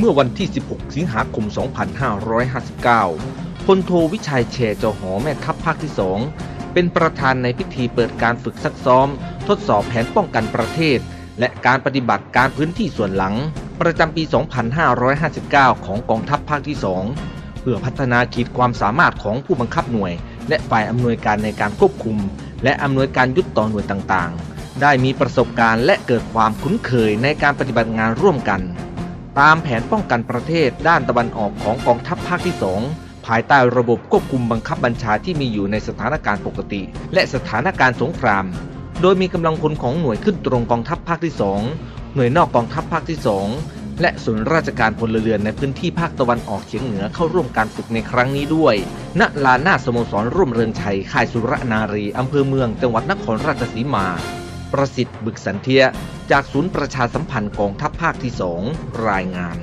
เมื่อวันที่ 16 สิงหาคม 2559 พลโทวิชัยเชยเจ้าหอแม่ทัพภาคที่ 2 เป็นประธานในพิธีเปิดการฝึกซักซ้อม ทดสอบแผนป้องกันประเทศ และการปฏิบัติการพื้นที่ส่วนหลัง ประจำปี 2559 ของกองทัพภาคที่ 2 เพื่อพัฒนาขีดความสามารถของผู้บังคับหน่วย และฝ่ายอำนวยการในการควบคุม และอำนวยการยุทธต่อหน่วยต่างๆ ได้มีประสบการณ์และเกิดความคุ้นเคยในการปฏิบัติงานร่วมกัน ตามแผนป้องกันประเทศด้านตะวันออกของกองทัพภาคที่ 2 ภายใต้ระบบควบคุมบังคับบัญชาที่มีอยู่ในสถานการณ์ปกติ และสถานการณ์สงคราม โดยมีกำลังพลของหน่วยขึ้นตรงกองทัพภาคที่ 2 หน่วยนอกกองทัพภาคที่ 2 และส่วนราชการพลเรือนในพื้นที่ภาคตะวันออกเฉียงเหนือเข้าร่วมการฝึกในครั้งนี้ด้วย ณ ลานหน้าสโมสรร่วมเรืองชัย ค่ายสุรนารีอำเภอเมือง จังหวัดนครราชสีมา ประสิทธิ์บึกสันเทียจากศูนย์ประชาสัมพันธ์กองทัพภาคที่ 2 รายงาน